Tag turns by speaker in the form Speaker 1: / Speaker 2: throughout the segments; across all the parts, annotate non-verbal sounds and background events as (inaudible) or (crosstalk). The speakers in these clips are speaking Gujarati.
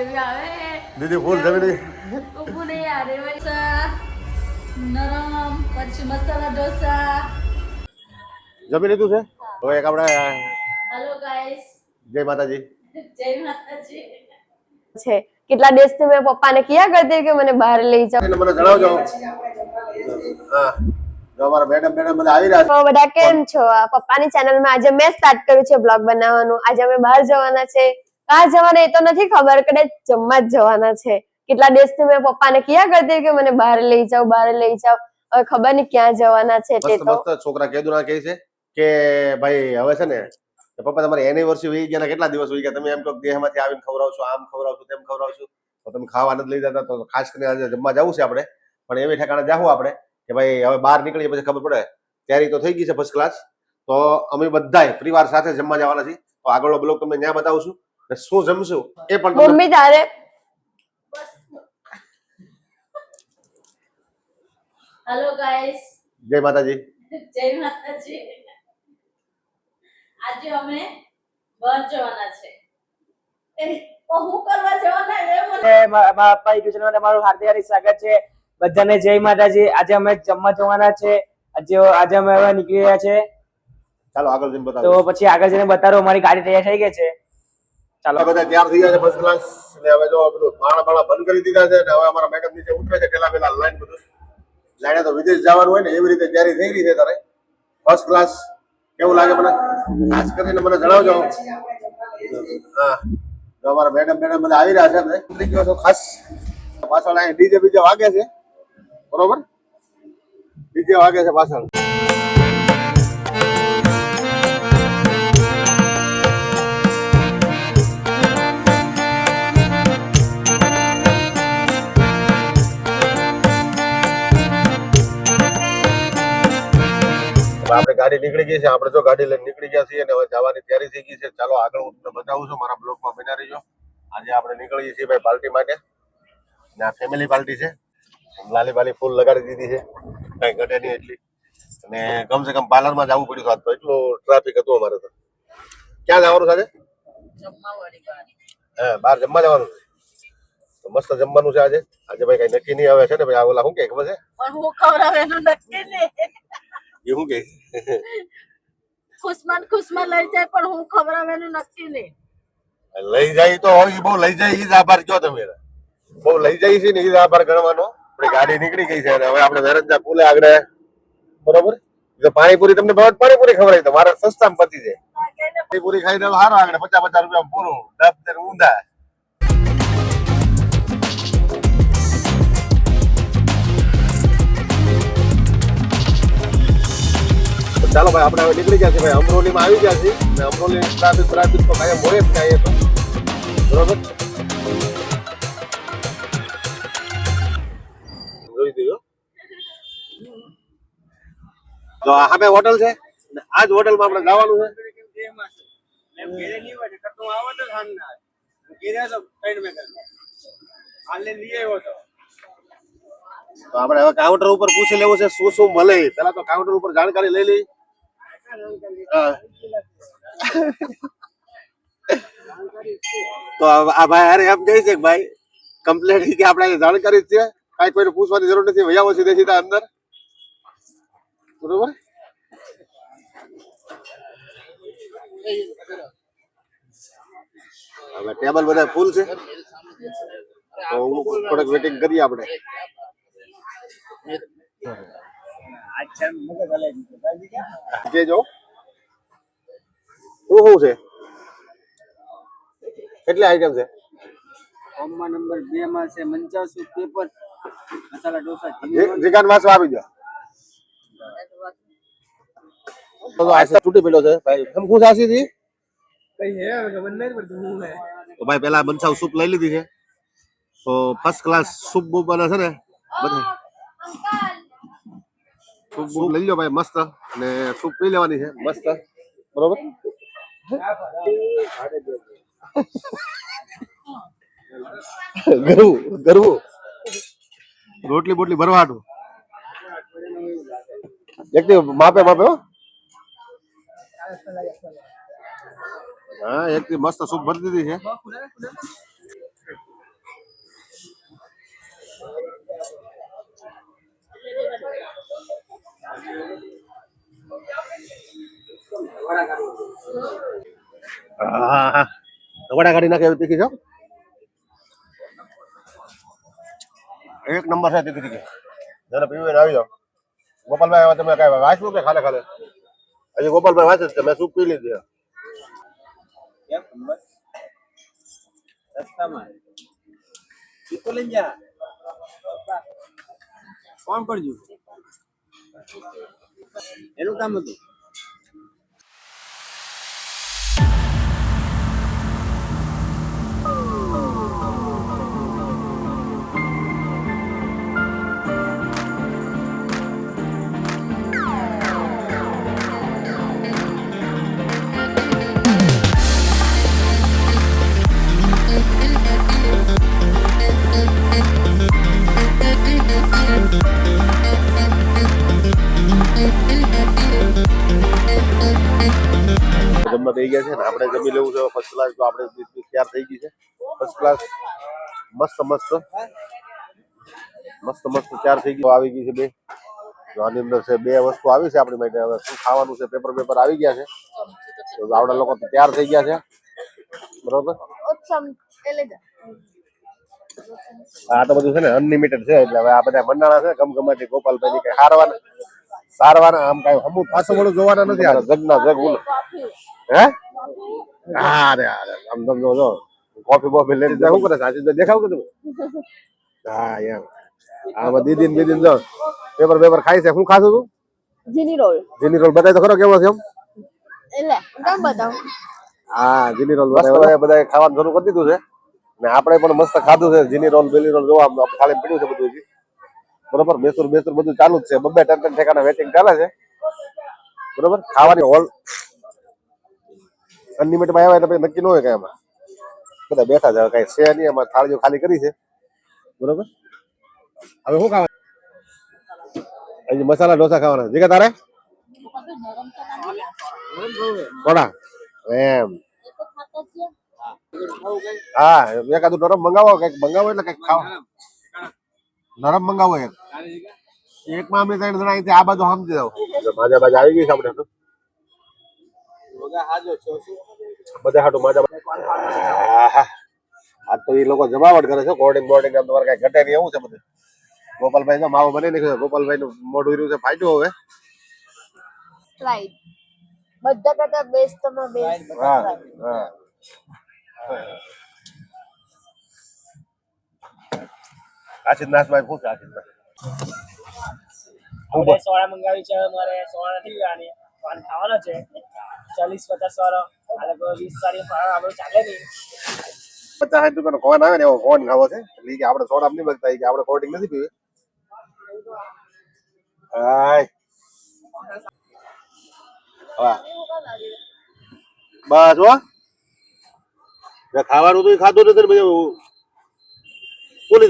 Speaker 1: જેવી આવે
Speaker 2: દીદી ફૂલ જમી
Speaker 1: ઊભું નહીં યારે વૈસા નરમ પછી મસાલા ઢોસા.
Speaker 2: જમી લીધું છે? હવે એક આપણે
Speaker 1: હેલો ગાઈસ
Speaker 2: જય માતાજી.
Speaker 1: જય માતાજી.
Speaker 3: છે. કેટલા દિવસથી મેં પપ્પાને કિયા કરતી કે મને બહાર લઈ જાઓ?
Speaker 2: એટલે મને જણાવજો. હા. અમારા મેડમ મેડમ બધા આવી રહ્યા છે.
Speaker 3: બધા કેમ છો? આ પપ્પાની ચેનલમાં આજે મેં સ્ટાર્ટ કર્યું છે બ્લોગ બનાવવાનું. આજે અમે બહાર જવાના છે. બહાર જવાના એ તો નથી ખબર કદાચ જમવા જ જવાના છે. કેટલા દિવસથી મેં પપ્પાને ક્યાં કરતી કે મને બહાર લઈ જાઓ બહાર લઈ જાઓ. હવે ખબર નહીં ક્યાં જવાના છે તે તો.
Speaker 2: છોકરા કેદુ ના કહે છે કે ભાઈ હવે છે ને કે પપ્પા તમારી એનિવર્સરી વહી ગયા કેટલા દિવસ વહી ગયા? તમે એમ કહો કે દેહમાંથી આવીને ખવડાવશો આમ ખવડાવશો તેમ ખવડાવશો તો તમે ખાવા નથી લઈ જતા તો ખાસ કરીને આજે જમવા જવું છે આપણે. પણ એવી ઠેકાણે જાવું આપણે કે ભાઈ હવે બહાર નીકળીએ પછી ખબર પડે. તૈયારી તો થઈ ગઈ છે ફર્સ્ટ ક્લાસ તો અમે બધાય પરિવાર સાથે જમવા જવાના છીએ. તો આગળનો બ્લોગ તમને ત્યાં બતાવશું ને શું જમશું? એ પણ
Speaker 3: મમ્મી તારે
Speaker 1: હેલો ગાઈસ
Speaker 2: જય માતાજી.
Speaker 1: જય માતાજી. આજે અમે બહાર જવાના છે. એ હું કરવા જવાના એ મને
Speaker 4: મારા પપ્પા યુટ્યુબ ચેનલમાં હાર્દિક હાર્દિક સ્વાગત છે. બધાને જય માતાજી. આજે અમે જમવા જવાના છે. આજે આજે અમે હવે નીકળી રહ્યા છે.
Speaker 2: ચાલો આગળ જઈને
Speaker 4: તો પછી આગળ જઈને બતાવો. અમારી ગાડી તૈયાર થઈ ગઈ છે. ચાલો.
Speaker 2: બધા તૈયાર થઈ ગયા છે ફર્સ્ટ ક્લાસ ને હવે જો બધું માણા બાણા બંધ કરી દીધા છે ને હવે અમારા મેડમ નીચે ઉતરે છે. પેલા પેલા લાઈન બધું. લાઈને તો વિદેશ જવાનું હોય ને એવી રીતે તૈયારી થઈ રહી છે તારે. ફર્સ્ટ ક્લાસ કેવું લાગે મને? ખાસ કરીને મને જણાવજો. હા. તો અમારા મેડમ મેડમ બધા આવી રહ્યા છે ઉતરી ગયો છો ખાસ. પાછળ અહીં ડીજે બીજે વાગે છે. બરોબર? ડીજે વાગે છે પાછળ. આપણે ગાડી નીકળી ગઈ છે. આપણે જો ગાડી લઈને નીકળી ગયા છીએ અને હવે જવાની તૈયારી થઈ ગઈ છે. ચાલો આગળ હું તમને બતાવું છું. મારા બ્લોગમાં બન્યા રહીજો. આજે આપણે નીકળીએ છીએ ભાઈ પાર્ટી માટે. ને આ ફેમિલી પાર્ટી છે. લાલી બાલી ફૂલ લગાડી દીધી છે. કઈ ઘટે નહીં એટલી. અને કમસે કમ પાર્લરમાં જવું પડ્યું સાત તો એટલું ટ્રાફિક હતું અમારે તો. ક્યાં જવાનું સાથે હા બહાર જમવા જવાનું છે. તો મસ્ત જમવાનું છે આજે. આજે ભાઈ કઈ નક્કી નહીં આવે છે ને ભાઈ. આ ઓલા શું કે ખબર છે?
Speaker 1: પણ હું ખવડાવેલું નક્કી નહીં.
Speaker 2: શું કે?
Speaker 1: ખુશમાન ખુશમાં લઈ જાય પણ હું ખવડાવેલું નક્કી નહીં.
Speaker 2: લઈ જાય તો હોય બહુ લઈ જાય ઈ જ આભાર કયો તમે બહુ લઈ જાય છે ને ઈ જ આભાર ગણવાનો આપણે ગાડી નીકળી ગઈ છે અને હવે આપણે વેરંજા પુલે આગળ. બરોબર? ઈ પાણીપુરી તમને ભાવ પાણીપુરી ખવડાવી તો મારે સસ્તામાં પતી જાય. પાણીપુરી ખાઈ દો સારો આગળ પચાસ પચાસ રૂપિયા પૂરું. ને ઊંધા. ચાલો ભાઈ, આપણે હવે નીકળી ગયા છે ભાઈ, અમરોલીમાં આવી ગયા છીએ. ને અમરોલી ટ્રાફિક ટ્રાફિક તો કાંઈ હોય જ કાંઈ તો. બરોબર? જોઈ તો સામે હોટલ છે. આ જ હોટલમાં આપણે જવાનું છે. તો આપણે હવે કાઉન્ટર ઉપર પૂછી લેવું છે, શું શું મળે. પેલા તો કાઉન્ટર ઉપર જાણકારી લઈ લઈ. તો આ ભાઈ અરે એમ કહી છે કે ભાઈ કમ્પ્લેટ કે આપણે જાણકારી છે. કાંઈ કોઈને પૂછવાની જરૂર નથી વૈયાવો સીધે સીધા અંદર. બરોબર? હવે ટેબલ બધા ફૂલ છે. તો થોડક વેટિંગ કરીએ આપણે. કેજો શું શું છે. કેટલી આઈટમ છે?
Speaker 4: ફોર્મમાં નંબર 2 માં છે મંચાસુ પેપર મસાલા ઢોસા
Speaker 2: જીગાન વાસ આપી દો તો આ છે તૂટી પડ્યો છે. ભાઈ તમ શું સાસી હતી
Speaker 4: કઈ હે ખબર નહીં પડતું હું હે.
Speaker 2: તો ભાઈ પેલા બંસાવ સૂપ લઈ લીધી છે. તો ફર્સ્ટ ક્લાસ સૂપ બૂપ બને છે ને બધા. સૂપ બૂપ લઈ લો ભાઈ મસ્ત. અને સૂપ પી લેવાની છે મસ્ત. બરોબર? ગરવું ગરવું. રોટલી બોટલી ભરવાડું. એક માપે માપે હા. એક મસ્ત સૂપ ભરી દીધી છે. Thank you. વડા કાઢી નાખે એવી તીખી છો? એક નંબર છે તીખી તીખી જરા પીવું આવી જાઓ. ગોપાલભાઈ, હવે તમે કાંઈ વાંચવું કે ખાલે ખાલે? હજી ગોપાલભાઈ વાંચે છે મેં સૂપ પી લીધી.
Speaker 4: કોણ કરજો એનું કામ હતું.
Speaker 2: બેસી ગયા છે ને આપણે જમી લેવું છે ફર્સ્ટ ક્લાસ તો આપણે તૈયાર થઈ ગઈ છે. ફર્સ્ટ ક્લાસ મસ્ત મસ્ત. મસ્ત મસ્ત તૈયાર થઈ ગયું આવી ગઈ છે બે. આની અંદર છે બે વસ્તુ આવી છે આપણી માટે. હવે શું ખાવાનું છે પેપર પેપર આવી ગયા છે. તો આવડા લોકો તો તૈયાર થઈ ગયા છે. બરોબર? આ તો બધું છે ને અનલિમિટેડ છે એટલે હવે આ બધા મંડાણા છે ગમ ગમાટી ગોપાલભાઈ ની કઈ હારવાના સારવાના આમ કઈ હમું પાછું વળું જોવાના નથી આ જગના જગ ઉલ. હે? હા રે હા રે. આમ તમે જો કોફી બોફી લઈને શું કરે આજે તો દેખાવ કે તમે? હા એમ. આમાં દીદી બીદી જો પેપર પેપર ખાય છે. શું ખાધું તું?
Speaker 3: જીની રોલ.
Speaker 2: જીની રોલ બતાય તો ખરો કેવો છે એમ?
Speaker 3: એટલે કેમ બતાવું?
Speaker 2: હા જીની રોલ મસ્ત બધા ખાવાનું શરૂ કરી દીધું છે. ને આપણે પણ મસ્ત ખાધું છે. જીની રોલ બેલી રોલ જોવા આમ ખાલી પડ્યું છે બધું બરોબર? બેસુર બેસુર બધું ચાલુ જ છે. બબ્બે ત્રણ ત્રણ ઠેકાના વેટિંગ ચાલે છે. બરોબર? ખાવાની હોલ અનલિમિટેડમાં આવ્યા એટલે પછી નક્કી ન હોય કઈ એમાં બધા બેઠા જાય કઈ છે નહીં એમાં થાળીઓ ખાલી કરી છે. બરોબર? હવે શું ખાવા હજી મસાલા ઢોસા ખાવાના જીગા તારે? થોડા એમ. હા એકાદું નરમ મંગાવો કંઈક મંગાવો એટલે કંઈક ખાવ. નરમ મંગાવો એક. એકમાં અમે ત્રણ જણા અહીંથી આ બાજુ સમજી જાવ માજા બાજુ આવી ગઈ છે આપણે. બધા હાટું માજા આહા. તો એ લોકો જમાવટ કરે છે કોર્ડિંગ બોર્ડિંગ આમ તમારે કઈ ઘટે નહીં એવું છે બધું. ગોપાલભાઈ નો માવો બની નીકળ્યો ગોપાલભાઈ નું મોઢું રહ્યું છે ફાટ્યું હવે.
Speaker 3: બધા કરતા બેસ્ટ તમે બેસ્ટ
Speaker 2: હા હા. આશીષ નાથભાઈ શું છે નાથ
Speaker 4: મંગાવી છે મારે સોડા નથી ખાવાનો. છે. ચાલીસ પચાસ વાળો
Speaker 2: પચાસ સાઠ રૂપિયાનો કોન આવે ને એવો કોન ખાવો છે. એટલે કે આપણે સોડા નહીં બગતા કે આપણે કોલ્ડ નથી પીવી. બસ હો. જે ખાવાનું તો ખાધું નથી ને પછી શું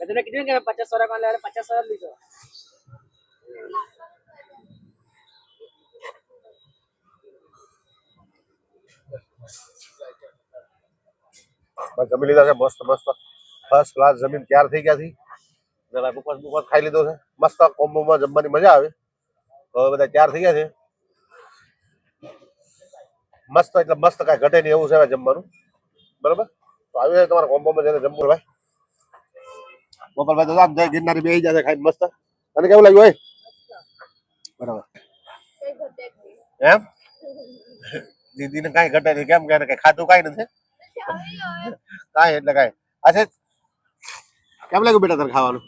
Speaker 4: મેં તમને કીધું કે પચાસ કોણ લેવા પચાસ વાળા લીધો.
Speaker 2: બસ જમી લીધા છે મસ્ત મસ્ત. ફર્સ્ટ ક્લાસ જમીન તૈયાર થઈ ગયા છે. જરા બુકવાસ બુકવાસ ખાઈ લીધો છે. મસ્ત કોમ્બોમાં જમવાની મજા આવે. હવે બધા તૈયાર થઈ ગયા છે. મસ્ત એટલે મસ્ત કાંઈ ઘટે નહીં એવું છે જમવાનું. બરોબર? તો આવી જાય તમારા કોમ્બોમાં જઈને જમવું ભાઈ. ગોપાલભાઈ તો આમ જાય ગિરનારી બેસી જશે ખાઈ મસ્ત. તને કેવું લાગ્યું હોય બરાબર. એમ? (laughs) દીદીને કાંઈ ઘટે નહીં. કેમ કે કઈ ખાધું કાંઈ નથી? કાંઈ એટલે કાંઈ. અચ્છા કેમ લાગ્યું બેટા તારે ખાવાનું?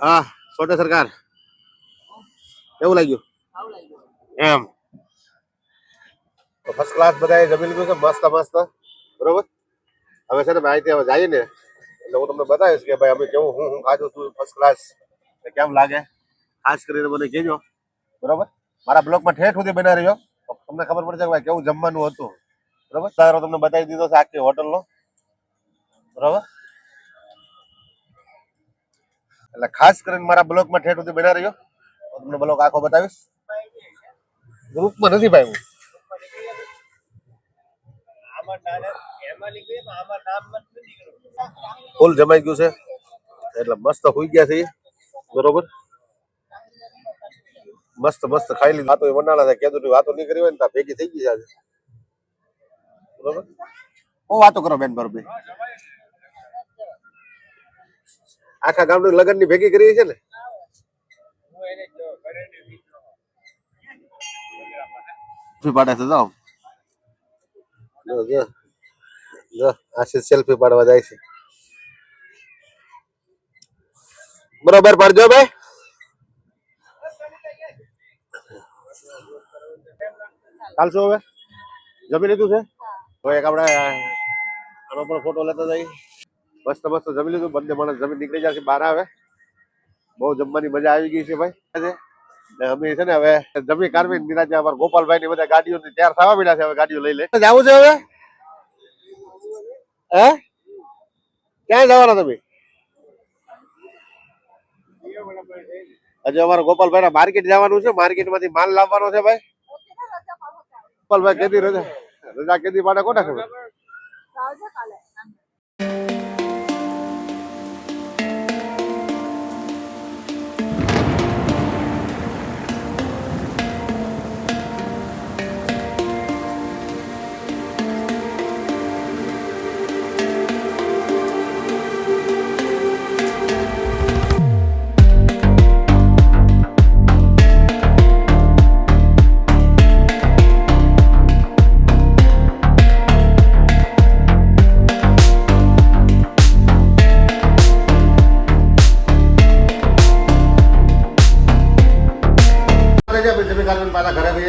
Speaker 2: હા સોટે સરકાર. કેવું લાગ્યું? એમ. તો ફર્સ્ટ ક્લાસ બધાએ જમી લીધું છે મસ્ત મસ્ત. બરોબર? હવે છે ને માહિતી હવે જઈએ ને એટલે હું તમને બતાવીશ કે ભાઈ અમે કેવું હું હું ખાધું છું ફર્સ્ટ ક્લાસ કેમ લાગે? ખાસ કરીને મને કહેજો. બરોબર? મારા બ્લોગમાં ઠેઠ સુધી બના રહ્યો તમને ખબર પડશે કે ભાઈ કેવું જમવાનું હતું. બરોબર? સારો તમને બતાવી દીધો છે આખી હોટલનો. બરોબર? એટલે ખાસ કરીને મારા બ્લોગમાં ઠેઠ સુધી બના રહ્યો તમને બ્લોગ આખો બતાવીશ. ગ્રુપમાં નથી ભાઈ હું. ફૂલ જમાઈ ગયું છે. એટલે મસ્ત હોઈ ગયા છે. બરોબર? મસ્ત મસ્ત ખાઈ લીધું. વાતો વનાણા થાય કેદું ની વાતો નહીં કરી હોય ને ત્યાં ભેગી થઈ ગઈ છે આજે બરોબર? હું વાતો કરો બેન બરોબર આખા ગામનું લગ્નની ભેગી કરી છે ને? સેલ્ફી પાડે છે જાઓ. જો જો જો આશીષ સેલ્ફી પાડવા જાય છે. બરોબર પાડજો ભાઈ. ચાલશો હવે? જમી લીધું છે? તો એક આપણે આનો પણ ફોટો લેતા જઈએ. મસ્ત મસ્ત જમી લીધું. બંને માણસ જમીન નીકળી જશે બહાર આવે. બહુ જમવાની મજા આવી ગઈ છે ભાઈ. અમે છે ને હવે જમી કારવી નિરાજે ગોપાલભાઈ ની બધા ગાડીઓ તૈયાર થવા મળ્યા છે હવે ગાડીઓ લઈ લે. જવું છે હવે? હે? ક્યાં જવાના તમે? હજી અમારા ગોપાલભાઈ માર્કેટ જવાનું છે. માર્કેટમાંથી માલ લાવવાનો છે ભાઈ. ગોપાલભાઈ કેદી રજા રજા કેદી માટે કોને ખબર
Speaker 1: આવજો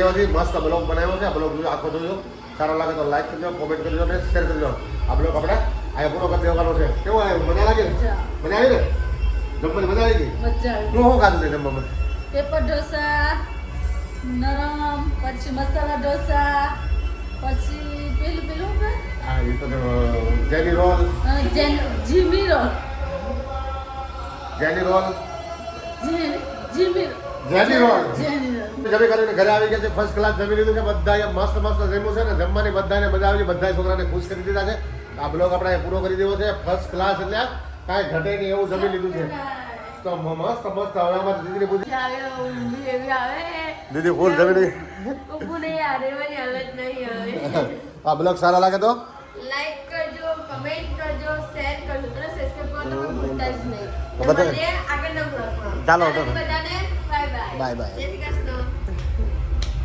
Speaker 2: પાછા ઘરે ગઈ હતી મસ્ત બ્લોગ બનાવ્યો છે આ બ્લોગ જોજો આખો જોજો સારો લાગે તો લાઈક કરજો કોમેન્ટ કરજો અને શેર કરજો આ બ્લોગ આપણે આ પૂરો કરી દેવાનો છે કેવો આવ્યો મજા લાગે મજા આવી ને જમવાની મજા આવી ગઈ
Speaker 1: મજા આવી
Speaker 2: શું શું ખાધું તે જમવામાં
Speaker 1: પેપર ઢોસા નરમ પછી મસાલા ઢોસા પછી પેલું પેલું શું કહે?
Speaker 2: હા એ તો જેની રોલ
Speaker 1: અ, જેન- જીમી રોલ
Speaker 2: જેની રોલ
Speaker 1: જી- જીમી રોલ.
Speaker 2: જેની રોલ
Speaker 1: જેની રોલ.
Speaker 2: જમી કરીને ઘરે આવી ગયા છે ફર્સ્ટ ક્લાસ જમી લીધું છે બધા મસ્ત મસ્ત જમ્યું છે ને જમવાની બધાને મજા આવી બધા છોકરાને ખુશ કરી દીધા છે. આ બ્લોગ આપણે પૂરો કરી દેવો છે ફર્સ્ટ ક્લાસ એટલે કાંઈ ઘટે નહીં એવું જમી લીધું છે. તો મ- મસ્ત મસ્ત હવે અમારે દીદીને પૂછી
Speaker 3: આવે ઊંઘી એવી આવે
Speaker 2: દીદી ફૂલ જમી લીધી.
Speaker 3: ઊભું નહીં યાર એવાની હાલત નહીં હવે. (laughs)
Speaker 2: આ બ્લોગ સારા લાગે તો?
Speaker 3: લાઈક કરજો કમેન્ટ કરજો શેર કરજો. અને સબસ્ક્રાઇબ કરવાનું ભૂલતા જ નહીં.
Speaker 2: તો બધા-
Speaker 3: તો મળીએ આગળના બ્લોગમાં
Speaker 2: ચાલો,
Speaker 3: ત્યાર
Speaker 2: ચાલો.
Speaker 3: સુધી બધાને બાય બાય
Speaker 2: Bye bye.
Speaker 3: જય શ્રી